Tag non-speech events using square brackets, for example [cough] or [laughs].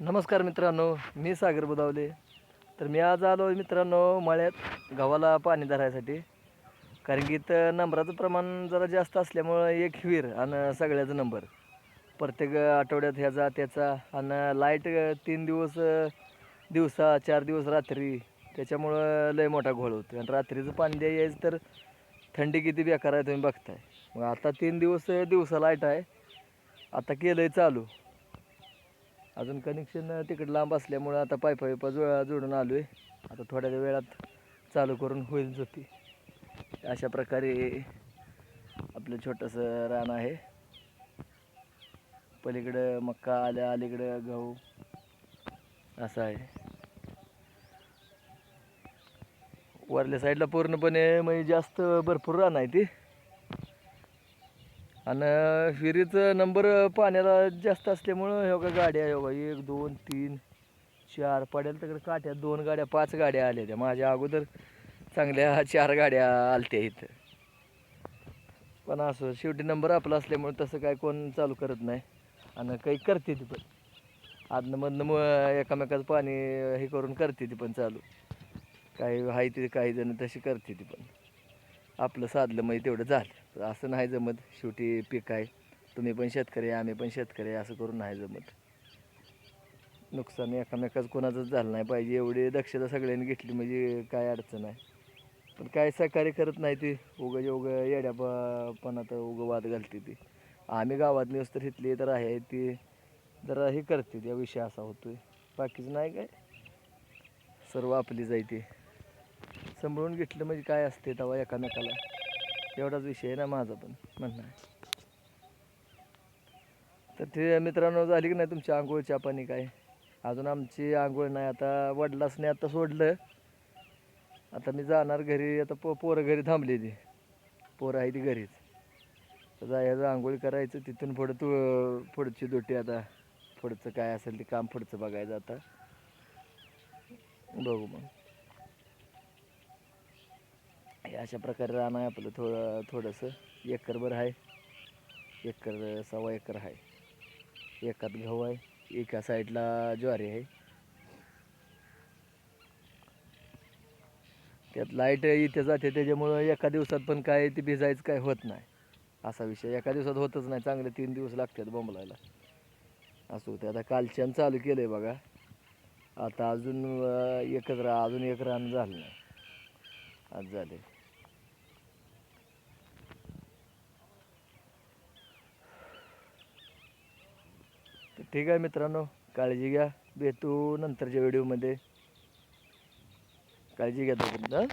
नमस्कार मित्रांनो मी सागर बुदावले. तर मी आज आलो मित्रांनो मळ्यात गव्हाला पाणी धरायसाठी. कारण की इथं नंबराचं प्रमाण जरा जास्त असल्यामुळं एक विहीर आणि सगळ्याचा नंबर. प्रत्येक आठवड्यात ह्याचा त्याचा आणि लाइट तीन दिवस दिवसा चार दिवस रात्री त्याच्यामुळं लय मोठा घोळ होतो आणि रात्रीचं पाणी द्यायचं तर थंडी किती बेकार आहे तुम्ही बघताय. मग आता तीन दिवस दिवसा लाइट आहे. आता केलं आहे चालू. अजून कनेक्शन तिकडं लांब असल्यामुळं आता पायपा बिपा जुळा जोडून आलो आहे आता थोड्या वेळात चालू करून होईल झोपी. अशा प्रकारे आपलं छोटंसं रान आहे. पलीकडं मक्का आल्या अलीकडं गहू. असं आहे. वरल्या साईडला पूर्णपणे म्हणजे जास्त भरपूर रान आहे ती. आणि विहिरीचं नंबर पाण्याला जास्त असल्यामुळं हे बघा गाड्या हे बघा एक दोन तीन चार पडेल तिकडे काठ्या दोन गाड्या पाच गाड्या आल्या त्या. माझ्या अगोदर चांगल्या [laughs] चार गाड्या आलत्या इथं. पण असं शेवटी नंबर आपला असल्यामुळे तसं काय कोण चालू करत नाही. आणि काही करते ती पण. आदनं मग एकामेकाचं पाणी हे करून करते ती पण चालू. काही आहे ते काही जण तशी करते ती पण. आपलं साधलं मग तेवढं झालं. असं नाही जमत. शेवटी पीक आहे. तुम्ही पण शेतकरी आहे, आम्ही पण शेतकरी आहे, असं करून नाही जमत. नुकसान एकामेकाच कोणाचंच झालं नाही पाहिजे. एवढी दक्षता सगळ्यांनी घेतली म्हणजे काय अडचण आहे पण काय सहकार्य करत नाही ती. उगं उगं येड्या पण आता उगं वाद घालते ती. आम्ही गावात न्यूज घेतली इथली तर आहे ती. जरा हे करते त्या विषय असा होतोय. बाकीचं नाही काय? सर्व आपली जायते सांभाळून घेतलं म्हणजे काय असते तेव्हा एकामेकाला. एवढाच विषय आहे ना माझा पण म्हणणं आहे. तर ते मित्रांनो झाली की नाही तुमची आंघोळ चहा पाणी काय? अजून आमची आंघोळ नाही. आता वडिलासने आता सोडलं. आता मी जाणार घरी. आता पो पोरं घरी थांबली ती पोरं आहे ती घरीच. तर जायचं आंघोळ करायचं. तिथून पुढं तू पुढची दोटी आता. पुढचं काय असेल ते काम पुढचं बघायचं आता. बघू मग. हे अशा प्रकारे रान आहे आपलं थोडं थोडंसं. एकरभर आहे. एकर सव्वा एकर आहे. एकात गहू आहे. एका साईडला ज्वारी आहे. त्यात लाइट इथे जाते त्याच्यामुळं एका दिवसात पण काय ते भिजायचं काय होत नाही. असा विषय. एका दिवसात होतच नाही. चांगले तीन दिवस लागतात बोंबलायला. असं होतं आता कालच्यान चालू केलं आहे बघा. आता अजून एकच रा अजून एक रान झालं नाही. आज झाले ठीक आहे मित्रांनो काळजी घ्या. भेटू नंतरच्या व्हिडिओमध्ये. काळजी घ्या तोपर्यंत